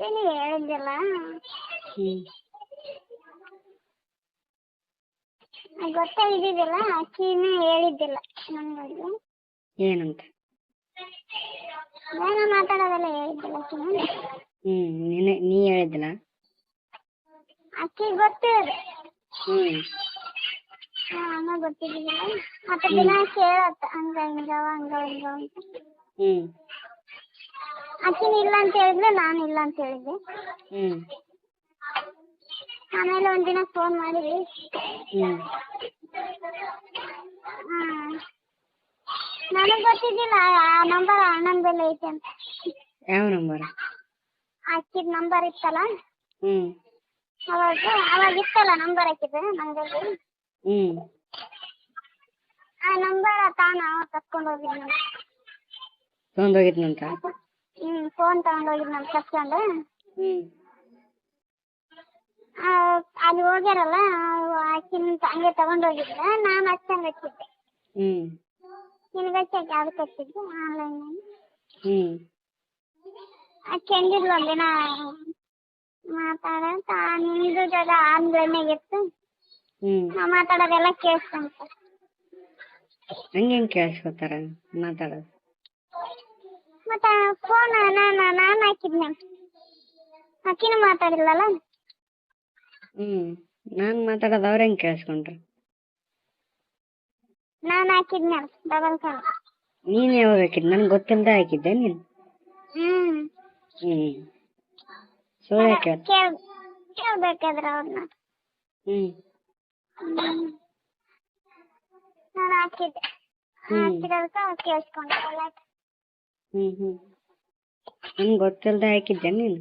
ಗೊತ್ತೇನು ಹೇಳಿದ್ದಿಲ್ಲ ಗೊತ್ತಾ ಇದ್ದಿದ್ದಿಲ್ಲ ಅಕ್ಕಿನ ಹೇಳಿದ್ದಿಲ್ಲ ನನ್ನ ಬಗ್ಗೆ ಏನಂತ? ನಾನು ಮಾತಾಡೋದೆಲ್ಲ ಹೇಳಿದ್ದಿಲ್ಲ ಅಕ್ಕಿನ? ಹ್ಮ್ ನೀನೆ ನೀ ಹೇಳಿದ್ದಿಲ್ಲ? ಅಕ್ಕಿಗೆ ಗೊತ್ತಿರೋದು ಹ್ಮ್. ಹಂಗ ಗೊತ್ತಿದ್ದಿಲ್ಲ. ಮತ್ತೆ ದಿನ ಕೇಳತ್ತ ಹಂಗ ಹಿಂಗವ ಹಂಗ ಹಿಂಗ ಅಂತ. ಹ್ಞೂ ಅಕ್ಕಿನ ಇಲ್ಲ ಅಂತ ಹೇಳಿದ್ಲು ನಾನು ಇಲ್ಲ ಅಂತ ಹೇಳಿದ್ದೆ. ಹ್ಞೂ ಆಮೇಲೆ ಒಂದಿನ ಫೋನ್ ಮಾಡಿದ್ವಿ. ಹ್ಞೂ ಹಾಂ ನನಗೆ ಗೊತ್ತಿದ್ದಿಲ್ಲ ಆ ನಂಬರ್ ಅಣ್ಣನ ಬೆಲೆ ಐತೆ ಅಂತ. ಯಾವ ನಂಬರ್? ಅಕ್ಕಿದ ನಂಬರ್ ಇತ್ತಲ್ಲ? ಹ್ಞೂ ಅವಾಗ ಅವಾಗ ಇತ್ತಲ್ಲ ನಂಬರ್ ಹಾಕಿದ್ರೆ ನಂದಲ್ಲಿ ಹ್ಮ್. ಆ ನಂಬರ್ ತಾನು ಅವ ಕರ್ಕೊಂಡು ಹೋಗಿದ್ನು ತೊಗೊಂಡೋಗಿದ್ನಂತ ಹ್ಞೂ ಫೋನ್ ತಗೊಂಡು ನಮ್ ಕಸ್ಕೊಂಡು ಆ, ಅಲ್ಲಿ ಹೋಗ್ಯಾರಲ್ಲ ಆಕಿನ ಹಂಗೆ ತಗೊಂಡೋಗಿದ್ದ ನಾನು ಹಚ್ಚಂಗೆ ಹಚ್ಚಿದ್ದೆ. ಹ್ಮ್. ನಿನಗೆ ಹಚ್ಚಕ್ಕೆ ಅದಕ್ಕೆ ಹಚ್ಚಿದ್ದೆ ಆನ್ಲೈನಲ್ಲಿ. ಹ್ಞೂ ಆಕೆ ಅಂದಿದ್ಲು ಒಂದಿನ ಮಾತಾಡಂತ ನಿಮ್ದು ಜೊತೆ ಆನ್ಲೈನಾಗ ಇತ್ತು. ಹ್ಞೂ ನಾ ಮಾತಾಡೋದೆಲ್ಲ ಕೇಳಿಸ್ತಂತ ಹೆಂಗೆ ಕೇಳಿಸ್ಕೊತಾರ ಮಾತಾಡೋದು? ಮತ್ತೆ ಫೋನ್ ನಾನು ನಾನು ಹಾಕಿದ್ನೆ. ಅಕ್ಕಿನ ಮಾತಾಡಿಲ್ಲಲ್ಲ? ಹ್ಮ್ ನಾನ್ ಮಾತಾಡೋದು ಅವ್ರ ಹೆಂಗೆ ಕೇಳಿಸ್ಕೊಂಡ್ರು? ನಾನು ಹಾಕಿದ್ನೆ ಡಬಲ್ ಕಾಲ್ ನೀನು ಯಾವಾಗ ಹಾಕಿದ್? ನನಗೆ ಗೊತ್ತಿಲ್ಲದೆ ಹಾಕಿದ್ದೆ ನೀನು? ಹ್ಞೂ ಸುಳ್ಳು ಕೇಳ ಕೇಳ್ ಕೇಳ್ಬೇಕಾದ್ರೆ ಅವ್ರನ್ನ ಹ್ಞೂ ನಾನು ಹಾಕಿದ್ದೆ. ಹಾಕಿದ ಹಾಕಿರೋದಕ್ಕೆ ಅವ್ರು ಕೇಳಿಸ್ಕೊಂಡ್ರಲ್ಲ ಹ್ಞೂ ಹ್ಞೂ ನನಗೆ ಗೊತ್ತಿಲ್ಲದೆ ಹಾಕಿದ್ದೆ ನೀನು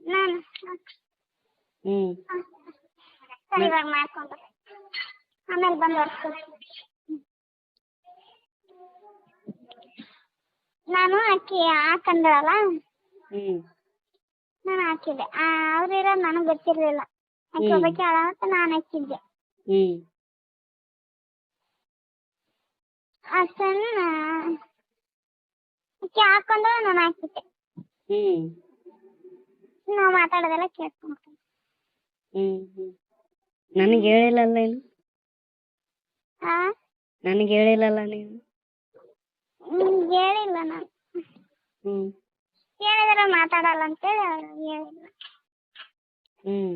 ನಾನು ಹ್ಞೂ ಸರಿ ಇವಾಗ ಮಾಡ್ಕೊಂಡು ಆಮೇಲೆ ಬಂದು ಹೊಡ್ತೀನಿ ನಾನು ಅಕ್ಕಿ ಹಾಕಂದ್ರಲ್ಲ ಹ್ಞೂ ನಾನು ಹಾಕಿದ್ದೆ ಅವ್ರು ಇರೋದು ನನಗೆ ಗೊತ್ತಿರಲಿಲ್ಲ ಅಕ್ಕಿ ಹ್ಮ್. ಒಬ್ಬಾಕಿ ಅಳ ಅಂತ ನಾನು ಹಚ್ಚಿದ್ದೆ ಹ್ಞೂ ಅಷ್ಟನ್ನ ಅಕ್ಕಿ ಹಾಕೊಂಡು ನಾನು ಹಾಕಿದ್ದೆ. ಹ್ಮ್. ನಾವು ಮಾತಾಡೋದೆಲ್ಲ ಕೇಳ್ಕೊಂತೀನಿ ಹ್ಮ್ ಹ್ಮ್. ನನಗೆ ಹೇಳಿಲ್ಲಲ್ಲ ಏನು ಆ? ನನಗೆ ಹೇಳಿಲ್ಲಲ್ಲ ನೀನು? ನಿಮ್ಗೆ ಹೇಳಿಲ್ಲ ನಾನು. ಹ್ಮ್. ಹೇಳಿದ್ರೆ ಮಾತಾಡಲ್ಲ ಅಂತೇಳಿ ಅವ್ರು ಹೇಳಿಲ್ಲ ಹ್ಮ್.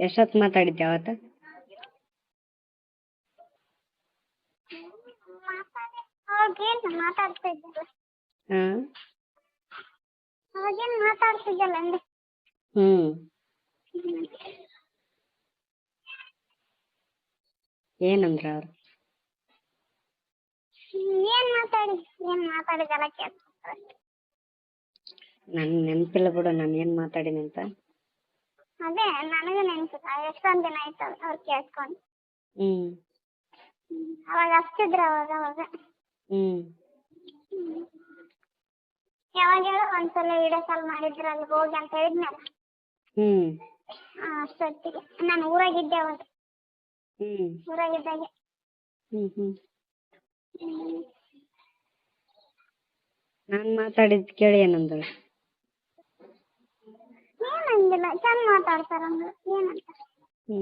ಎಷ್ಟೊತ್ತು ಮಾತಾಡಿದ್ದೆ ಅವತ್ತು? ಅವಾಗೇನು ಮಾತಾಡ್ತಾ ಇದ್ದಲ್ಲ ಹಾಂ ಅವಾಗೇನು ಮಾತಾಡ್ತಿದ್ದಲ್ಲ ಅಂದೆ ಹ್ಞೂ ಏನಂದ್ರ ಅವ್ರು? ಏನ್ ಮಾತಾಡಿ ಏನ್ ಮಾತಾಡಿದಲ್ಲ ಕೇಳ್ಕೊಂಡ್ರೆ ನನ್ ನೆನಪಿಲ್ಲ ಬಿಡು ನಾನು ಏನು ಮಾತಾಡೀನಿ ಅಂತ. ಅದೇ ನನಗೂ ನೆನ್ಪಿಲ್ಲ ಎಷ್ಟೊಂದ್ ದಿನ ಆಯ್ತು ಅವ್ರು ಕೇಳ್ಕೊಂಡು. ಹ್ಞೂ ಅವಾಗ ಹಚ್ತಿದ್ರು ಅವಾಗ ಅವಾಗ. ಹ್ಮ್. ಯಾವಾಗ ಒಂದ್ಸಲ ವಿಡಿಯೋ ಕಾಲ್ ಮಾಡಿದ್ರು ಅಲ್ಲಿ ಹೋಗಿ ಅಂತ ಹೇಳಿದ್ನಲ್ಲ. ಹ್ಮ್. ಅಷ್ಟೊತ್ತಿಗೆ. ನಾನು ಊರಾಗಿದ್ದೆ ಅವಾಗ. ಹ್ಮ್. ಊರಾಗಿದ್ದಾಗೆ. ಹ್ಞೂ ಹ್ಞೂ ಹ್ಮ್. ನಾನು ಮಾತಾಡಿದ್ದು ಕೇಳಿ ಏನಂದ್ರು ಏನಂದಿಲ್ಲ ಚಂದ ಮಾತಾಡ್ತಾರ ಏನಂತ? ಹ್ಞೂ